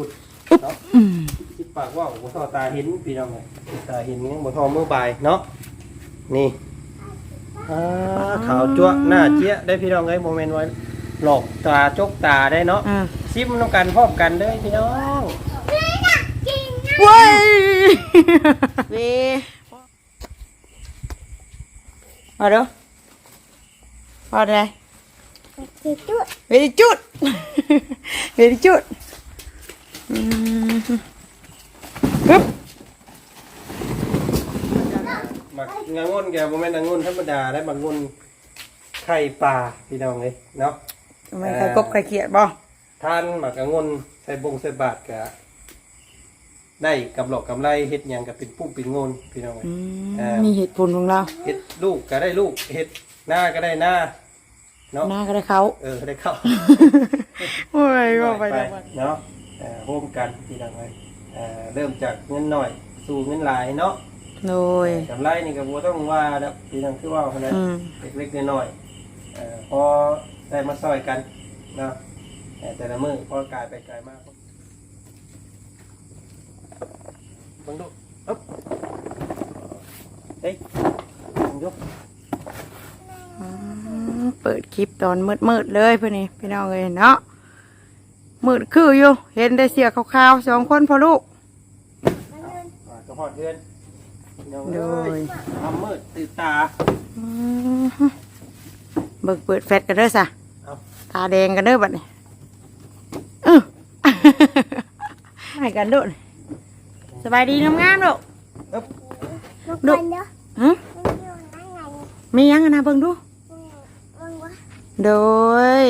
ขุดเนาะอืมคิดปากว่าบ่ทอตาเห็นพี่น้องเลยตาเห็นยังบ่ทอมือบ่ายเนาะนี่อ่าขาวจั๊วะหน้าเจี๊ยะได้พี่น้องเอ้ยโมเมนต์ไว้หลอกตาจกตาได้เนาะอ่าซิมน้ำกันพร้อมกันเด้อพี่น้องเว้ยเวเอาเด้อเอาได้จุดจุดเวดิจุดเวดิจุดอืม ปึ๊บหมักงางนแกบ่แม่นงนธรรมดาได้บางงนไข่ปลาพี่น้องเลยเนาะทำไมใครกบใครเขียดบ่ทานหมักงนใส่บงใส่บาทกะได้กำหลอกกำไรเฮ็ดหยังก็เป็นปุ้มเป็นงนพี่น้องเอ้ยอืมอ่ามีมีเหตุผลของเราเฮ็ดลูกก็ได้ลูกเฮ็ดหน้าก็ได้หน้าเนาะหน้าก็ได้เขาเออได้เข้า โอ้ยว่าไปไปแล้ว เนาะ เอ่อร่วมกันพี่น้องเอ้ยเอ่อเริ่มจากเงินหน่อย สู่เงินหลายเนาะโดย กำไรนี่ก็บ่ต้องว่าแล้วพี่น้องคือว่าเท่านั้น อืม เล็กๆน้อยๆเอ่อพอได้มาซอยกันเนาะแต่แต่ละมื้อพอกลายไปไกลมากเบังดูอ๊บเฮ้ยเบังยกอืมเปิดคลิปตอนมืดๆเลยเพื่อนนี่พี่น้องเลยเนาะ มืดคืออยู่ เห็นได้เสียขาวๆสองคนพอลูกอ่ากระเพาะเดือนพี่น้องโดเอ้ยยทำมืดตื่นตาอืมเบิกเปิดแฟลชกันเด้อสะเอาตาแดงกันเด้อบัดนี้อือให้กันโดุสบายดีงามๆลูกอ๊บลูกลูบกอลเนาะหึมันอยู่นั่นไงมีหยังกันนะเบิ่งดูมันวะโดย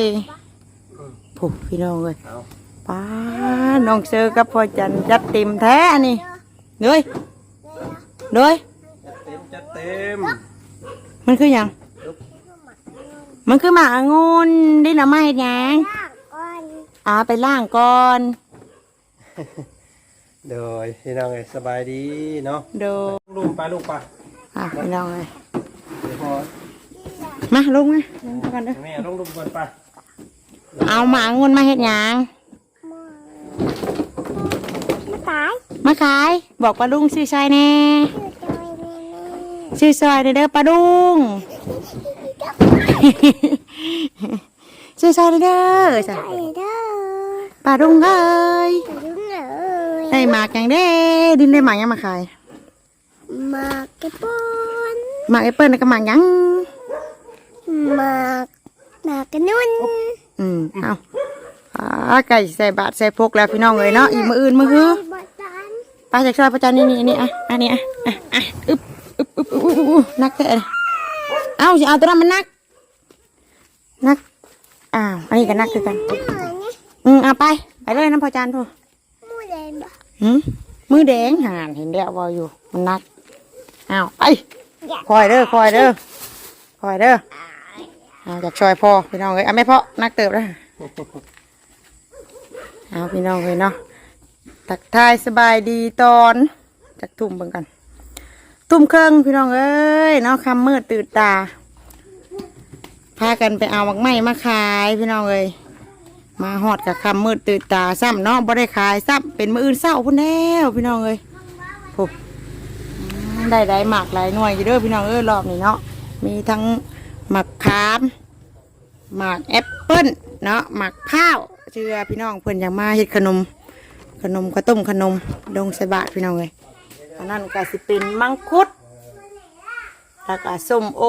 ผู้พี่น้องเลยป้าน้องเซอร์กับพ่อจันจัดเต็มแท้นนี้เด้ยเด้ยจัดเต็มจัดเต็มมันคือหยังมันคือหมากองุ่นได้ละไม่หยังอ่าไปล่างก่อนโดยพี่น้องเอ้ยสบายดีเนาะโดยลูกไปลูกไปอะพี่น้องเลยมาลงไหมลงกันเด้อแม่ลงลูกก่อนไป เอาหมากองุ่นมาเฮ็ดหยังมาตายมาขาย บอกปลาดุงซื้อซอยแน่อยู่จอยแม่แม่ซื้อซอยเด้อเด้อปลาดุงซื้อซอยเด้อเด้อจ้ะไปเด้อปลาดุงเอ้ยไปดูเลยได้หมากอย่างเด้ ดินได้หมากหยังมาขายมากกระปุนหมากแอปเปิ้ลกับหมากหยังมากมากกระนุ่น อืมเอาอ่าไก่ใส่บาทใส่พกแล้วพี่น้องเลยเนาะอีกมืออื่นมือฮือไปบตันไปจากซอยประจันนี่นี่นี่อะอันนี้อะอะอะอึ๊บอึ๊บอึ๊บอึ๊บอึ๊บอึ๊บนักแท้เลยเอาสิเอาตัวนั้นมันนัก นักอ้าวอันนี้ก็นักคือกันนี่เหมือนนี่อืมเอาไปไปเลยน้ำพอจานพูมูเดนบ่หืมมือแดงหานเห็นแล้วว่าอยู่มันนักอ้าวไปคอยเด้อคอยเด้อคอยเด้อ เอาจากซอยพ่อพี่น้องเลยเอาไม่พอนักเติบแล้วเอาพี่น้องเลยเนาะตักทายสบายดีตอนจากทุ่มเบิ่งกันทุ่มเครื่องพี่น้องเอ้ยเนาะคำมืดตื่นตาพากันไปเอาหมักไม้มาขายพี่น้องเอ้ยมาหอดกับคำมืดตื่นตาซ้ำเนาะบ่ได้ขายซ้ำเป็นมืออื่นเศร้าพุ่นแล้วพี่น้องเอ้ยปุ๊บได้ได้หมากหลายหน่วยอยู่เด้อพี่น้องเอ้ยรอบนี้เนาะมีทั้งหมักขาม หมากแอปเปิ้ลเนาะหมักข้าวเชื่อพี่น้องเพิ่อนอยากมาเฮ็ดขนม ขนมข้าวต้มขนม ดงใส่บาทพี่น้องเอ้ยอันนั้นก็สิเป็นมังคุดแล้วก็ส้มโอ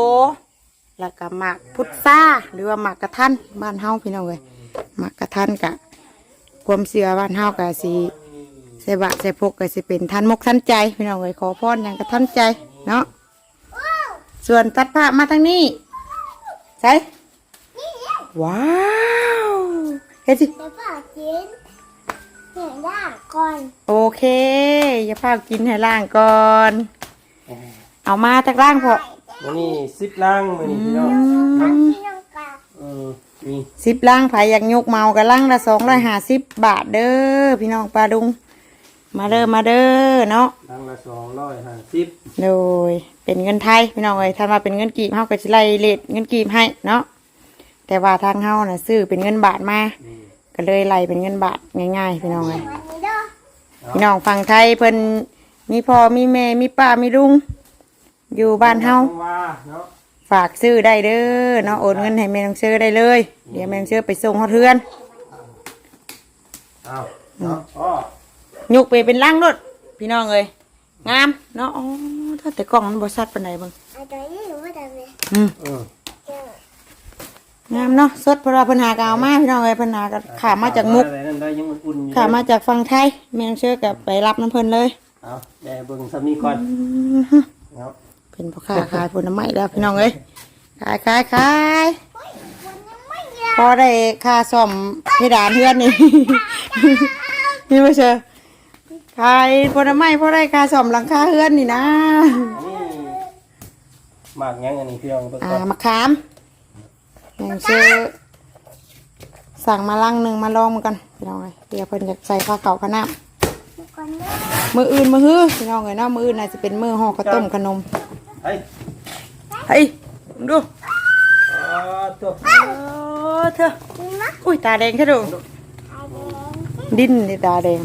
แล้วก็หมากพุทราหรือว่าหมากกระทันบ้านเฮาพี่น้องเลยหมากกระทันกะความเสือบ้านเฮากะสีใส่บาตรใส่พกกะสิเป็นทันมกทันใจพี่น้องเลยขอพรอย่างกระทันใจเนาะส่วนตัดผ้ามาทางนี้ใส่ ว้าวเฮ็ดสิเดี๋ยวฝากกินเห็นได้ก่อนโอเคอย่าพากินให้ล่างก่อน เอามาจากล่างพอวันนี้ซิปล่างมือนี่พี่น้องพี่น้องกาเออนี่สิบล่างไผอยากยกเมากับล่างละสองร้อยห้าสิบบาทเด้อพี่น้องปลาดุง มาเด้อมาเด้อเนาะล่างละสองร้อยห้าสิบโดยเป็นเงินไทยพี่น้องเอ้ยถ้ามาเป็นเงินกีบเฮาก็สิไล่เลทเงินกีบให้เนาะ แต่ว่าทางเฮาน่ะซื้อเป็นเงินบาทมาก็เลยไล่เป็นเงินบาทง่ายๆพี่น้องเอ้ยวันนี้พี่น้องฝั่งไทยเพิ่นมีพ่อมีแม่มีป้ามีลุง อยู่บ้านเฮาว่าเนาะฝากซื้อได้เด้อเนาะโอนเงินให้แม่น้องเชื่อได้เลย เดี๋ยวแม่น้องเชื่อไปส่งฮอดเทือนอ้าวเนาะอ๋อยกไปเป็นล่างรถพี่น้องเอ้ยงามเนาะอ๋อถ้าแต่กล้องมันบ่ชัดปานใดเบิ่งเอาตัวนี้หนูว่าทำไงอืมอืม งามเนาะสดเพราะว่าเพิ่นหากาวมาพี่น้องเอ้ยเพิ่นหากันขามาจากมุกอะไรนั่นได้ยังอุ่นๆอยู่ขามาจากฝั่งไทยแม่น้องเชื่อกับไปรับน้ำเพิ่นเลยเอาแด่เบิ่งสำนีก่อนเนาะเป็นพ่อค้าขายผลไม้แล้วพี่น้องเอ้ยขายขายขายพอได้ค่าซ่อมเพดานเพื่อนนี่ นี่ไม่เชื่อขายผลไม้พอได้ค่าซ่อมหลังคาเพื่อนนี่นะ อันนี้หมากยังอันนี้พี่น้องเบิ่งอ่าก่อนมะขาม อย่างเชื่อสั่งมาลังหนึ่งมาลองมันกันพี่น้องเอ้ยเดี๋ยวเพิ่นจะใส่ข้าวเก่าข้าวหน้าก่อนนะมืออื่นมือฮื้อพี่น้องเอ้ยเนาะมืออื่นน่าจะเป็นมือห่อข้าวต้มขนมเฮ้ยเฮ้ยดูอ๋อตัวโอ้เธออุ้ยตาแดงแค่ดูดิ้นในตาแดง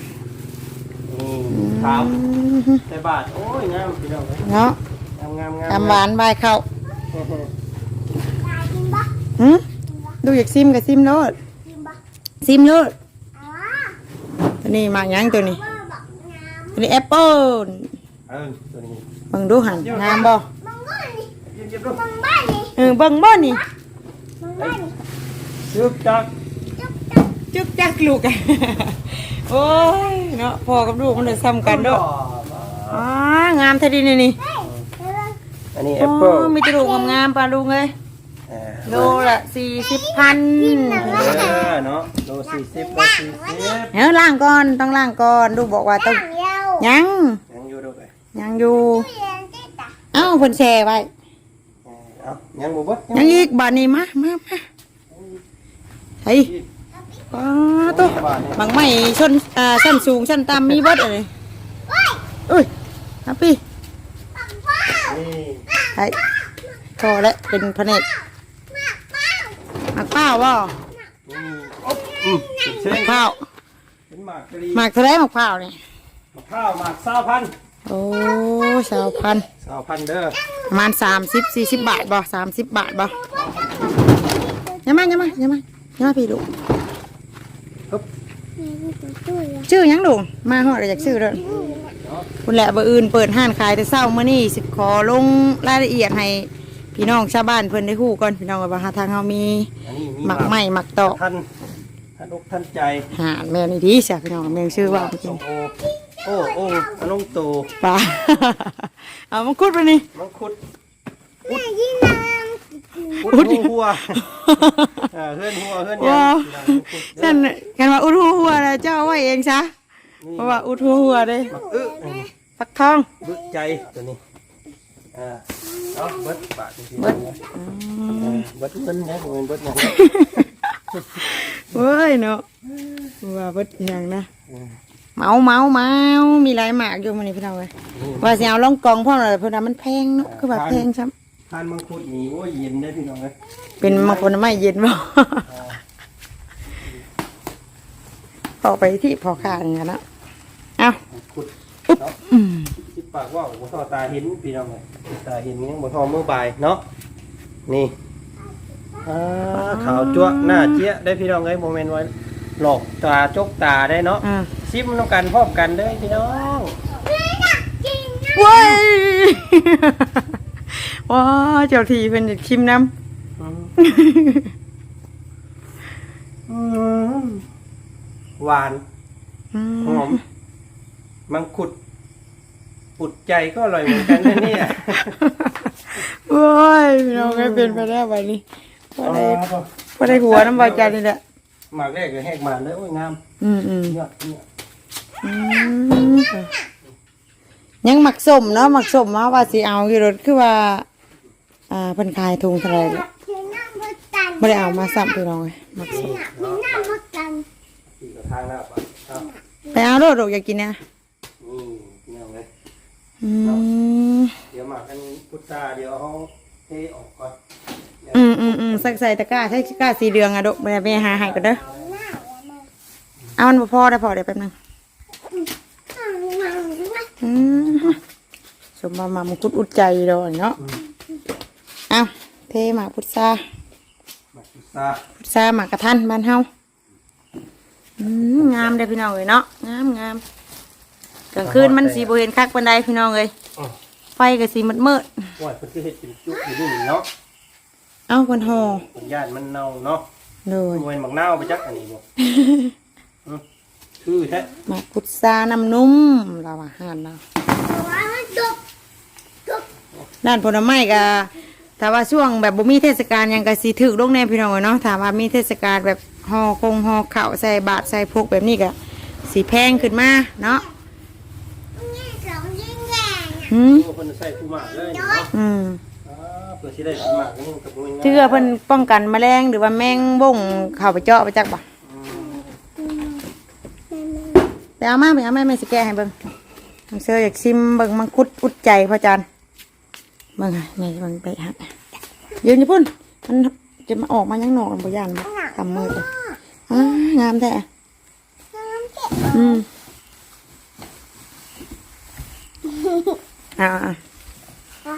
นี่ขาวใส่บาทโอ้ยงามพี่น้องเอ้ยเนาะงามงามงามทำหวานบายเข้าตากินปะ หืมดูอยากซิมกับซิมโลดกินปะซิมโลดอ๋อตัวนี้หมากหยังตัวนี้พ่อบอกงามตัวนี้แอปเปิ้ลเออตัวนี้เบิ่งดูหันงามบ่มังบ้านนี่เย็บๆดูมังบ้านนี่เออเบิ่งบ่นี่มังบ้านนี่ซึบจักจุ๊บจุ๊บจึกจักลูกโอ้ยเนาะพ่อกับลูกมันได้ซ้ำกันเด้ออ๋องามแท้ดีนี่นี่เฮ้ยเดี๋ยวเราอันนี้แอโอ้ปเปิ้ลมีแตลูกงามๆปลาลุงเอ้ยเออ โลละสี่สิบพันเออเนาะโลสี่สิบโลสี่สิบเดี๋ยวล้างก่อนต้องล้างก่อนลูกบอกว่าต้องเดียวยังยังอยู่ดูไปยังอยู่เรียนที่ตาเอ้าเพิ่นแชร์ไว้เออเอายังบ่เบิดยังอีกบาทนี้มามามาเฮ้ยป้าตัวบาทนี่บางไม้ชนอ่าชั้นสูงชั้นต่ำมีเบิดเลยเอ้ยฮัปปี้นี่ไอ้พอแล้วเป็นพระเนตรหมัก เป้าบ่นี่อ๊บอืมเป็นเส้หมันกเป้าเป็นหมากกะลีหมักเท่าไรหมักเป้านี่มะพร้าวหมากสาวพันโอ้สาวพันสาวพันเด้อประมาณสามสิบสี่สิบบาทบ่สามสิบบาทบ่ยังมายังมายังมายังมาพี่ลูกแม่นี่ตัวตู้เลยชื่อหยังลูกมาฮอดเลยจากชื่อเลยคุณแหละบ่อื่นเปิดห้านขายแต่เช้ามื้อนี้สิขอลงรายละเอียดให้พี่น้องชาวบ้านเพิ่นได้ฮู้ก่อนพี่น้องว่าหาทางเฮามีอันนี้มี หมักไม้หมักตอกท่านท่านอกท่านใจหาแม่นี่ดีจ้ะพี่น้องแม่ชื่อว่าจริส้งมโอโอ้โอ้อันนงโตปลาเอามังคุดไปนี่มังคุดแม่ยี่นางคุดหัวเออเฮือนหัวเฮือนยัว้างวมังคุดเด้ฉัอนกันว่าอุดหัวหัวนะเจ้าเอาไว้เองซะเพราะว่าอุดหัวหัวเด้มักอึนี่ฟักทองบึกใจตัวนี้อ่า เอาเบิดบาทจริงๆเบิดนะเออเบิดเงินนะผมเป็นเบิดเงินเว้ยเนาะว่าเบิดอหย่างนะเมาเมาเมามีหลายหมากอยู่มันนี่พี่น้องเลยว่าสิเอาล่องกองพ่อหน่อยเพราะว่ามันแพงเนาะคือแบบแพงช้ทานมังคุดนี่โอ้ยเย็นได้พี่น้องเลยำเป็นมงคลไม่เย็นบ่พอไปที่พอขาดอย่างนั้นนะเอามังคุดอุ๊บเนาะอืมคิด ปากว่าบ่ทอตาเห็นพี่น้องเลยตาเห็นยังบ่ทอมือบ่ายเนาะนี่อ่าขาวจั๊วะหน้าเจี๊ยะได้พี่น้องเลยโมเมนต์ไว้หลอกตาจกตาได้เนาะอ่าซิมน้ำกันพร้อมกันเด้อพี่น้องเว้ย ว้าเจ้าทีเป็นจะชิมน้อืมอืมหวานำอืหอมมังคุด ปุดใจก็อร่อยเหมือนกันนะเนี่ยโอ้ยพี่น้องไงเป็นไปแล้ววันนี้พอได้พอได้หัวน้ำบาจานนี่แหละหมากแรกเลยแหกหมากเลยโอ้ยงามอืมอืมเนี่ยเนี่ยอืมยังหมักสมเนาะหมักสมมาว่าสิเอาอยู่รถคือว่า อ่าเพิ่นขายถุงเท่าไหร่เดี๋ยวนั่งมากันไม่ได้เอามาซ้ำพี่น้องเลยหมักสมมีนั่งมากันตีกับทางหน้าปะเอาไปเอาโลดอกอยากกินเนี่ยนี่พี่น้องเลย อืมเดี๋ยวหมากกันพุทธาเดี๋ยวเอาเทออกก่อนอืมอืมอืมใส่ใส่ตะกร้าใส่ตะกร้าสีเหลืองอะดกไปไปหาให้กันเด้อหน้าแล้วมันเอามันบ่พอได้พอเดี๋ยวแป๊บนึงอืมสมมามามุกุดอุดใจดอกเนาะเอาเทหมากพุทรามาพิซซ่าพุทราหมากกระทันบ้านเฮาอืมงามเลยพี่น้องเลยเนาะงามงาม กลางคืนมันสีโบเห็นคักบันไดพี่น้องเลยอ๋อไฟก็สีมืดมืดว่าเพิ่นคือเฮ็ดเป็นจุกอยู่นี่เนาะๆเอาคนห่อเพิ่นย่านมันเน่าเนาะเลยมวยหมักเน่าไปจักอันนี้บ่ อืมคือแท้หมากพุทราน้ำนุ่มเราอาหารเราว้าดุกด้านผลไม้ก็ถ้าว่าช่วงแบบบ่มีเทศกาลหยังก็สิถึกลงแน่พี่น้องเนาะถ้าว่ามีเทศกาลแบบห่อคงห่อข้าวใส่บาตรใส่พวกแบบนี้ก็สิแพงขึ้นมาเนาะนี่สองยิ่งแย่หืมโอ้เพิ่นใส่ผู้หมากเลยเนาะอืมอ่าเพื่อสิได้ผู้หมากนี่กับมวยงามเชื่อเพิ่นป้องกันแมลงหรือว่าแมงบ่งเข้าไปเจาะไปจักบ่ไปเอามาไปเอามาแม่สิแก้ให้เบิ่งน้องเสืออยากชิมเบิ่งมังคุดอุดใจพ่อจันเบิ่งให้แม่เบิ่งไปฮะยืนอยู่พุ่นมันจะมาออกมายังหนอกบ่ย่านบ่ทำมือเลยอ่างามแท้อืม อ่าอ่า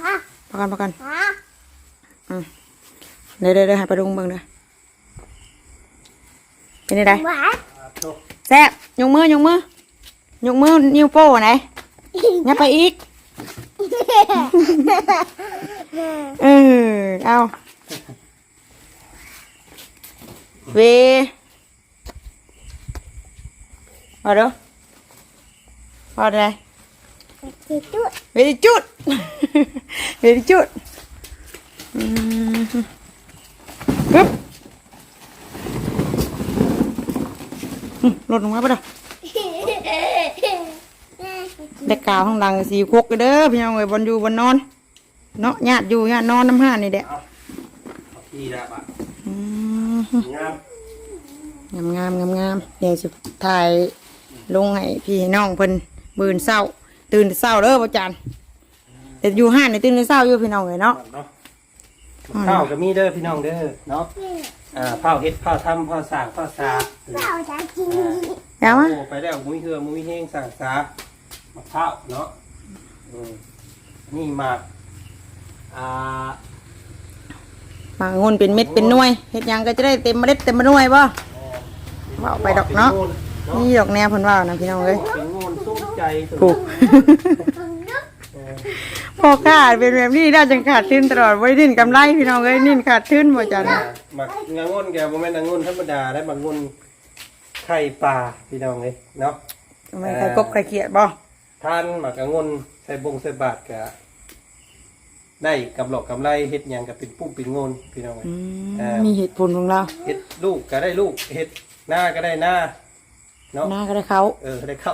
ฮ่าประกันประกันฮ่าเดี๋ยวเดี๋ยวเดี๋ยวให้ไปดุงเบิ่งเด้อเป็นไงว้าอ่าโทษแซ่บยกมือยกมือยกมือนิ้วโป้ไหนงับไปอีกเออเอาเวพอเด้อพอได้ จิตดุเวดิจุดเวดิจุดอืมปึ๊บอืมหลดลงมาปะเด้อเด็กกาวข้างหลังสีคกเด้อพี่น้องเอ้ยบนอยู่บนนอน เนาะญาติอยู่ญาตินอนน้ำห้านี่แหละเอาที่ละบะอืมงามงามงามงามงามเดี๋ยวจะถ่ายลงให้พี่ให้น้องเพิ่นบืนเศร้า ตื่นแต่เศร้าเด้อพ่อจันแต่อยู่ห้านในตื่นแต่เศร้าอยู่พี่น้องเลยเนาะเนาะข้าวก็มีเด้อพี่น้องเด้อเนาะอ่าข้าวเฮ็ดข้าวทำข้าวสร้างข้าวสาเราจะกินเดี๋ยวมาโอ้ไปแล้วมุ้ยเฮือมุ้ยเฮงสั่งสามะพร้าวเนาะอืมนี่หมากอ่ามางนเป็นเม็ดเป็นหน่วยเฮ็ดหยังก็จะได้เต็มเมล็ดเต็มหน่วยบ่ว่าไปดอกเนาะ นี่ดอกแนวเพิ่นว่านะพี่น้องเอ้ยเป็นงูนสู้ใจสุดถูกเออพอขาดเป็นแบบนี้ได้จังขาดทุนตลอดไว้ดิ้นกำไรพี่น้องเอ้ยนิ่นขาดทุนบ่จันหมักงางนแกบ่แม่นงางนธรรมดาได้หมักงนไข่ปลาพี่น้องเลยเนาะมันใครกบใครเขียดบ่ท่านหมักงนใส่บงใส่บาทกะได้กำหลอกกำไรเฮ็ดหยังก็เป็นปุ้มเป็นงนพี่น้องเอ้ยอืมเอ่อมีเหตุผลของเรา เฮ็ดลูกก็ได้ลูกเฮ็ดหน้าก็ได้หน้า เนาะหน้าก็ได้เขาเออได้เข้า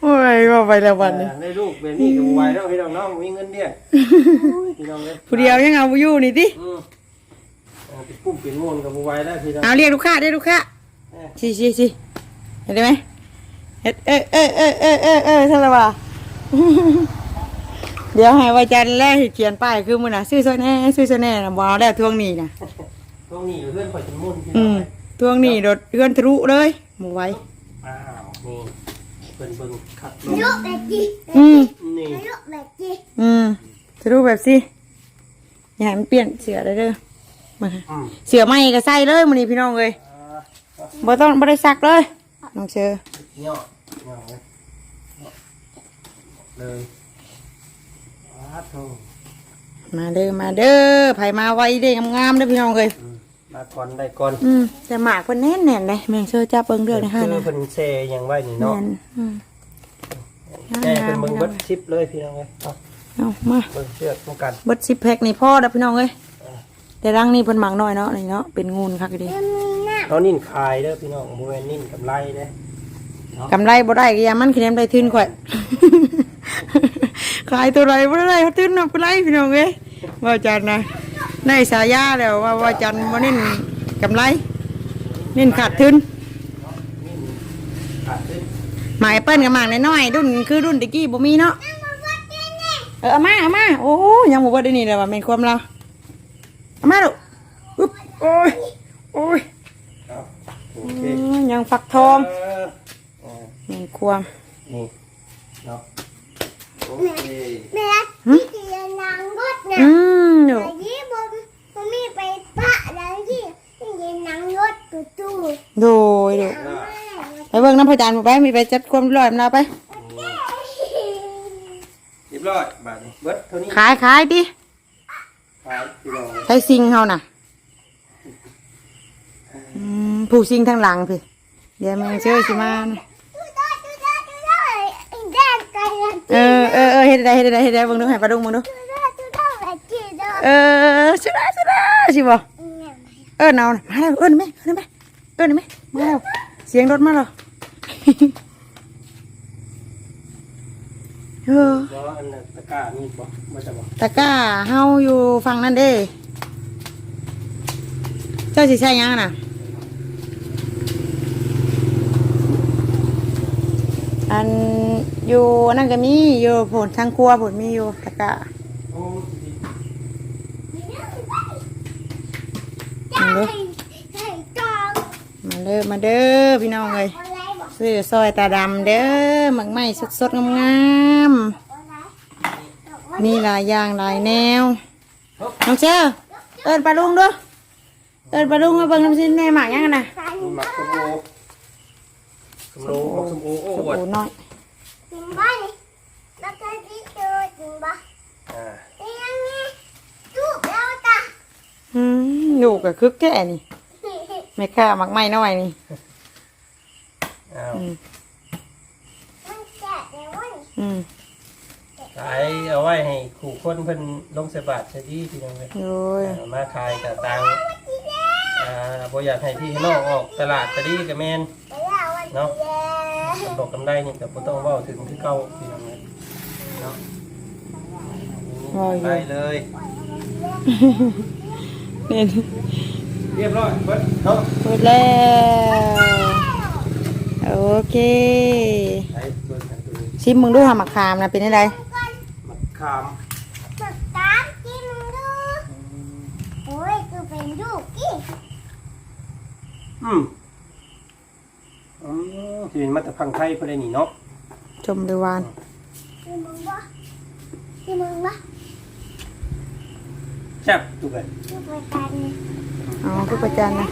โอ้ยว่าไปแล้ววันนี้เออได้ลูกแบบนี้ก็บ่ไหวแล้วพี่น้องเนาะมีเงินเลี้ยงพี่น้องเลยผู้เดียวยังเอาบ่อยู่นี่ติอืมเออเป็นปุ้มเป็นงนก็บ่ไหวแล้วพี่น้องเอาเรียกลูกค้าเรียกลูกค้าเออสิสิสิเห็นได้ไหมเฮ็ดเอ้ยเอ้ยเอ้ยเอ้ยเอ้ยเอ้ยซั่นละว่าเดี๋ยวให้ว่าจันทร์แรกให้เขียนป้ายคือมื้อน่ะซื้อซอยแน่ซื้อซอยแน่น่ะบ่เอาแล้วทวงหนี้น่ะ ตรงนี้เพื่อนข่อยเป็นมุ่นพี่อืน้องมเลยทวงหนี้โดดเอื้อนทะลุเลย บ่ไหวอ้าวนี่เพิ่นเบิ่งคักลูกแบบจีอืม นี่ลูกแบบจีอืมทะลุแบบสิอย่าให้มันเปลี่ยนเสือได้เด้อมาค่ะอืมเสือใหม่ก็ใส่เลยมื้อนี้พี่น้องเอ้ยอ่าบ่ต้องบ่ได้ซักเลยน้องเชอย่อย่อเลยเลยอ้าโธ่มาเด้อมาเด้อไผมาไวเด้งามๆเด้อพี่น้องเอ้ยอืม มาก่อนได้ก่อนอืมแต่หมากเพิ่นแน่นแน่นเลยแม่งเชื่อจับเบิ่งเด้อนะฮะคือนะเพิ่นแช่หยังไว้นี่แน่เนาะนอืมแช่เพิ่นเบิ่งเบิดชิปเลยพี่น้องเอ้ยเอาเอามาเบิ่งเชือกต้องกันเบิด10แพ็คนี่พอเด้อพี่น้องเอ้ยแต่รังนี่เพิ่นหมักน้อยเนาะนี่เนาะเป็นงูนคักดีมันมีหน้าเขานิ่นคายเด้อพี่น้องบ่แม่นนิ่นกำไรเด้อกำไรบ่ได้ก็อย่ามันคะแนนได้ทุนข่อยขายตัวไรบ่ได้เขาทุนเนาะบ่ไรพี่น้องเอ้ยว่าจันนะ ในสายาแล้วว่าว่าจันบ่นิ่นกำไรนิ่นขาดทุนขาดขึ้นหมายเปิ้นกับหมากน้อยๆรุ่นคือรุ่นตะกี้บ่มีเนาะเออเอามาเอามาโอ้ยังบ่เบิดได้นี่เลยว่าแม่นความเราเอามาลูกอึ๊บโอ้ยโอ้ยเอาโออืเคมยังฟักทองเออเออแม่นความนี่เนาะโอเค แม่ที่เรียนนางรถนะอืมอยู่แต่ยี่บมผมมีไปปะแล้วที่ที่เรียนนางรถตู้ตู้โดยโดยไปเบิ่งน้ำพระจันทร์บ่ไปมีไปจัดความเรียบร้อยมาไปเรียบร้อยบาทนี้เบิดเท่านี้ขายขายดิขายพี่น้องเลยใช้ซิงเฮาน่ะอืมผู้ซิงทางหลังพี่เดี๋ยวแม่งเชื่อสิมานะ ตู้ตู้ตู้ตู้ตู้ตู้แดงกัน เออเออเออเฮ็ดได้เฮ็ดได้เฮ็ดได้เบิ่งดูให้ปลาดุงเบิ่งดูตู้ตู้ตู้แบบจีโดเออสิได้สิได้สิบ่เอิ้นเอาน่ะมาแล้วเอิ้นไหมเอิ้นไหมเอิ้นไหมมาแล้วเสียงรถมาแล้วเออเพราะอันนั้นตะกร้านี่บ่มาจะบ่ตะกร้าเฮาอยู่ฝั่งนั้นเด้เจ้าสิใช่ยังน่ะ อันอยู่นั่นก็มีอยู่ผลทางครัวผลมีอยู่ตะกร้าโอ้สิมาเด้อใส่จองมาเด้อมาเด้อพี่น้องเอ้ยอะไรบอกซื้อซอยตาดำเด้อหมักไหม้สดๆงามอะไรๆมีหลายอย่างหลายแนวน้องเจ้าเอิญปลาลุงด้วยเอิญปลาลุงมาเบิ่งน้ำชิ้นแม่หมักยังกันนะใส่มีหมักสมโอ สมโอหมักสมโอโอ้โอ้อโหวดน้อยจริงบ้านี่แล้วก็ที่เจอจริงบ้าอ่านี่ยังไงจูบแล้วตาอืมลูกก็คึกแก่นี่ไม่ค่าหมักไหม้น้อยนี่ อ้าวอืม มันแกะแล้ววะนี่อืมขายเอาไว้ให้ขู่คนเพิ่นลงใส่บาทใช่ดีพี่น้องเลยโอ้ยอ่ามาขายกับตังอ่าบ่อยากให้พี่ให้น้องออกตลาดตะดีกับแมนไปแล้ววันเนาะ เย้บอกกำไรนี่ก็บ่ต้องเว้าถึงคือเก่าพี่น้องเลยเนาะไปเลย นี่เรียบร้อยเบิดเนาะเปิดแล้ว โอเคไปเบิ่งกันดูชิมมึงดูหาหมักคามนะเป็นอะไรมะขามฝึกตามกินดูโอ้ยคือเป็นลูกกี่อืม อืมสิเป็นมาแต่พังไทยเพิ่นได้นี่เนาะชมดูวานคือมึงบ่คือมึงบ่แซ่บทุกเลยคือไปกันนี่อ๋อคือประจันนะ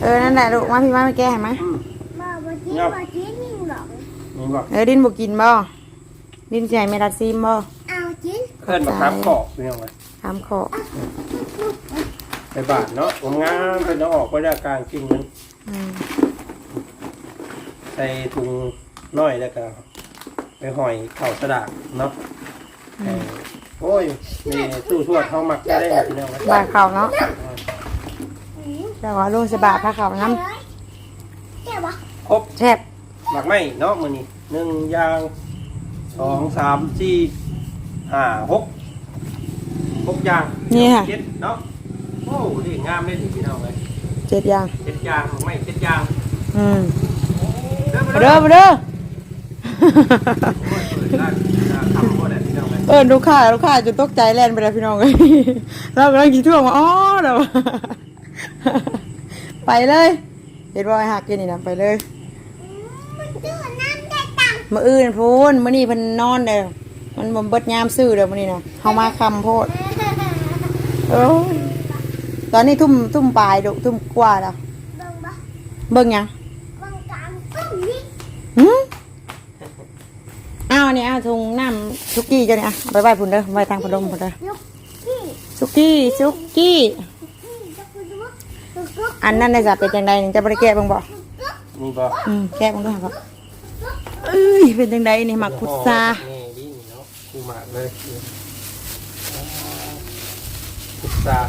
เออนั่นแหละลูกมาพี่มาไม่แก้ให้ไหมอืมบ่บ่กินบ่กินนี่หรอกนี่บ่เออดินบุกินบ่ดินใหญ่ไม่รัดซีมบ่เอากินเพิ่นมาขามขอบพี่น้องเลยทำขอไปบาทเนาะผมงามเพิ่นเอาออกไปได้กลางกินมันอืม ใส่ถุงน้อยแล้วก็ไปห่อยเข่าสะดากเนาะเออโอ้ยนี่ตู้ทวดเขามักจะได้พี่น้องเลยบาดเข่าเนาะแล้วก็ลุงสบาพาเข่าน้เจ็บบ่ครบำแซ่บหมักไหมเนาะมือนี้หนึ่งอยางสองสามสี่ห้าหกหกอยางนี่ค่ะเจ็ดเนาะโอ้ดีงามเลยดิพี่น้องเลยเจ็ดอย่างเจ็ดอยางหมักไหมเจ็ดอยาง อืม เด้อมามาเด้เด้ออมาเด้อโอ้ยเปิดร้านอ่าทำหมดเลยพี่น้องเลยเออลูกค้าลูกค้าจนตกใจแล่นไปแล้วพี่น้องเลยเรากำลังกินทั่วมาอ๋อเดี๋ยวไปเลย เห็นว่าไอ้หักกินนี่นะไปเลยมันดื้อน้ำได้ตังมื่ออื่นพูนมื่อนี้เพิ่นนอนเด้อมันบ่เบิดยามซื้อเด้อมื่อนี้นะเฮามาคำโพดโอ้ยตอนนี้ทุ่มทุ่มปลายดุทุ่มกว่าแล้วเบิ่งบ่เบิ่งหยังเบิ่งตามต้นนี่ หึอ้าวนี่อ้าวถุงน้ำซุกี้เจ้านี่อะเอาไปไว้พุ่นเด้อไว้ทางพนมพุ่นเด้อยุกกี้ซุกี้ซุกี้กี้จะกูดูกุ๊กกุ๊กอันนั้นได้จะเป็นจังใดนี่จะบ่ได้แก้เบิ่งบ่นี่บ่อืมแก้เบิ่งด้วยครับเอ้ยเป็นจังใดนี่หมักพุทรานี่ดีนี่เนาะกูหมากเลยพุทรา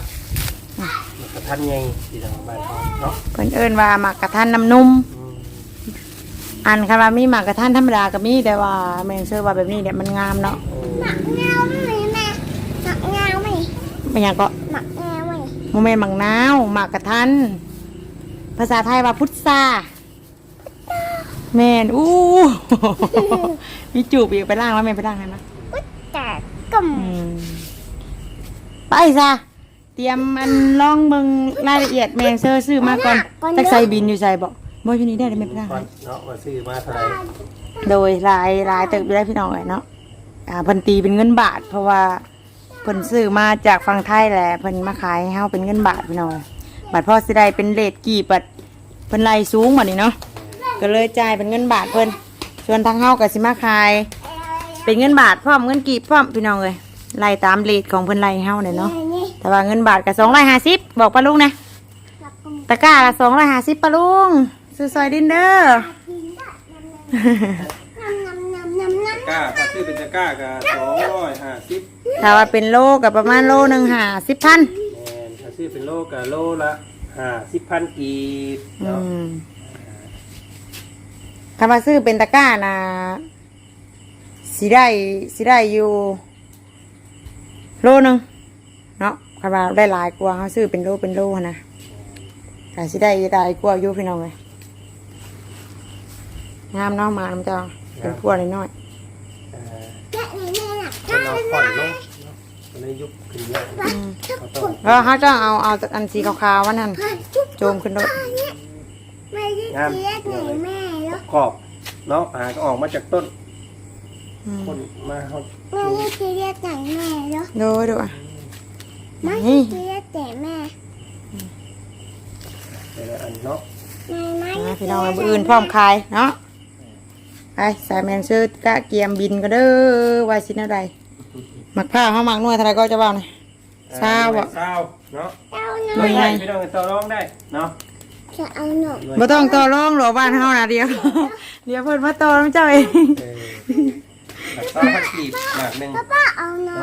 มันกระทันไงที่ทางบ้านเขาเนาะเพิ่นเอิ้นว่าหมักกระทันน้ำนม อืมอันคำว่ามีหมากกระทันธรรมดาก็มีแต่ว่าแมงเชื่อว่าแบบนี้เนี่ยมันงามเนาะโอ้หมักเงาไหมแม่หมักเงาไหมเป็นอย่างก็หมักเงาไหมโมเมนต์หมักนาวหมากกระทันภาษาไทยว่าพุทราแมนอู้มีจูบอีกไปล่างแล้วแม่ไปล่างให้ไหมกุ๊ดแต่กุ่มอืมไปซะเตรียมมันลองเบิ่งรายละเอียดแมงเซอร์ซื้อมาก่อนจักใส่บินอยู่ใส่บอก บ่อยู่นี่ได้ได้ไหมพี่น้องก่อนเนาะว่าซื้อมาเท่าไหร่โดยหลายหลายเติบอยู่ได้พี่น้องเอ้ยเนาะอ่าเพิ่นตีเป็นเงินบาท เพราะว่าเพิ่นซื้อมาจากฝั่งไทยแหละเพิ่นมาขายให้เฮาเป็นเงินบาทพี่น้องบัดพอสิได้เป็นเลทกี่บัดเพิ่นไล่สูงบัดนี้เนาะก็เลยจ่ายเป็นเงินบาทเพิ่นส่วนทางเฮาก็สิมาขาย เป็นเงินบาทพร้อมเงินกีบพร้อมพี่น้องเอ้ยไล่ตามเลทของเพิ่นไล่ให้เฮาเนี่ยเนาะนี่แต่ว่าเงินบาทก็250บอกป้าลุงนะกับกุมตะกร้าละ250ป้าลุง ซื้อซอยดินเด้อกินได้น้ำน้ำน้ำน้ำน้ำตะกร้าถ้าซื้อเป็นตะกร้าก็สองร้อยห้าสิบถ้าว่าเป็นโลก็ประมาณโลหนึ่งห้าสิบพันแม่นถ้าซื้อเป็นโลก็โลละห้าสิบพันกีบอืเนาะมถ้ามาซื้อเป็นตะกร้านะสิได้สิได้อยู่ โลหนึ่งเนาะคำว่าได้หลายกว่าเขาซื้อเป็นโลเป็นโลหั้นนะแต่สิได้ได้กว่าอยู่พี่น้องเลย งามเนาะมาน้ำเจ้าเป็นพวกน้อยเอ่อแกะในแม่น่ะคนเราผ่อนลงเนาะก็เลยยุบขึ้นเยอะๆอืมเขาต้องแล้วเขาจะเอาเอาอันสีขาวๆวันนั้นจุ๊บโจมขึ้นรถไม่ได้เรียกไหนแม่แล้วขอบเนาะอ่าก็ออกมาจากต้นอืมคนมาเขาไม่ได้เรียกไหนแม่แล้วดูดูอะไม่นี่ได้เรียกแต่แม่แต่ละอันเนาะแม่ไม่อ่าพี่น้องมืออื่นพร้อมขายเนาะ ไปสายแมนซื้อกะเกียมบินก็เด้อไว้สินะใดหมักผ้าเขาหมักนวดเท่าไรก็จะเบาหน่อยเศร้าอะเศร้าเนาะเอาหไม่น่อยไงไม่ต้องต่อรองได้เนาะจะเอาหน่อยบ่ต้องต่อรองหรอบ้านเฮานะเดียวเดี๋ยวเพิ่นมาต่อน้ำเจ้าเองเออแบบเศร้าพันกีบหมากหนึ่งป้าเอาหน่อย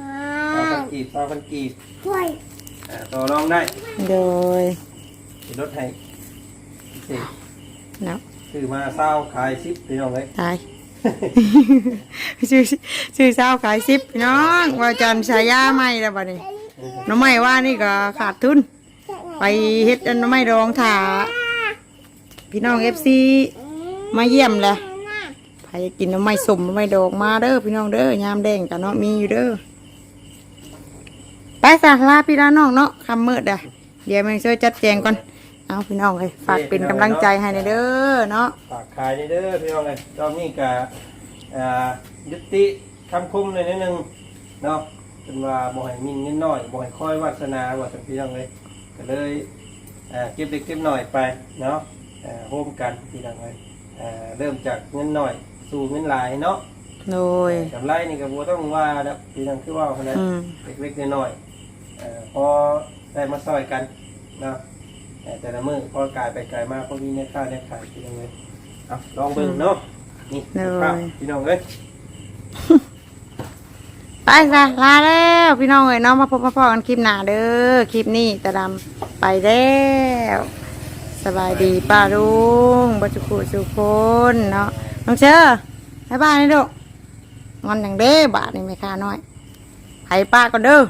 อ่าเศร้าพันกีบเศร้าพันกีบช่วยอ่าต่อรองได้ โดยติดรถให้พิ เศษเนาะซื้อมาเศร้าขายซิปพี่น้องเลยตายชื่อชื่อเช้าขายซิปพี่น้องว่าจันชายาไม่แล้วบัดนี้น้องไม่ว่านี่ก็ขาดทุน ไปเฮ็ดอันน้องไม่รองถาพี่น้อง FC มาเยี่ยมแหละใครกินน้ำไม่สมน้ำไม่ดอกมาเด้อพี่น้องเด้อยามแดงกันเนาะมีอยู่เด้อไปสาลาพี่ลาน้องเนาะคำมืดอะเดี๋ยวมันช่วยจัดแจงก่อน เอาพี่น้องเลยฝากเป็นกำลังใจให้หน่อยเด้อเนาะฝากขายนี่เด้อพี่น้องเลยรอบนี้ก็อ่ายุติคำคุ้มเลยนิดนึงเนาะเป็นว่าบ่ให้มินนิดหน่อยบ่ให้ค่อยวาสนาว่าสักพี่น้องเลยก็เลยอ่าเก็บเล็กเก็บหน่อยไปเนาะอ่าโฮมกันพี่น้องเลยอ่าเริ่มจากเงินหน่อยสู่เงินหลายเนาะโดยกำไรนี่ก็บ่ต้องว่าแล้วพี่น้องคือว่าคนนั้นอืมเล็กๆน้อยๆเอ่อพอได้มาซอยกันเนาะ แต่แต่ละมือพอกลายไปกลายมาพวกนี้เนี่ยค่าเนี่ยขายพี่น้องเลยเอาลองเบิ่งเนาะนี่ข้าวพี่น้องเลยไปซะลาแล้วพี่น้องเอ้ยเนาะมาพบมาพอกันคลิปหน้าเด้อคลิปนี้ตะดำไปแล้วสบายดีป้าลุงบัจุกุสุคนเนาะน้องเชอร์ให้ป้านี่ดูงอนอย่างเด้บาทนี่ไม่ค่าน้อยให้ป้าก็เด้อ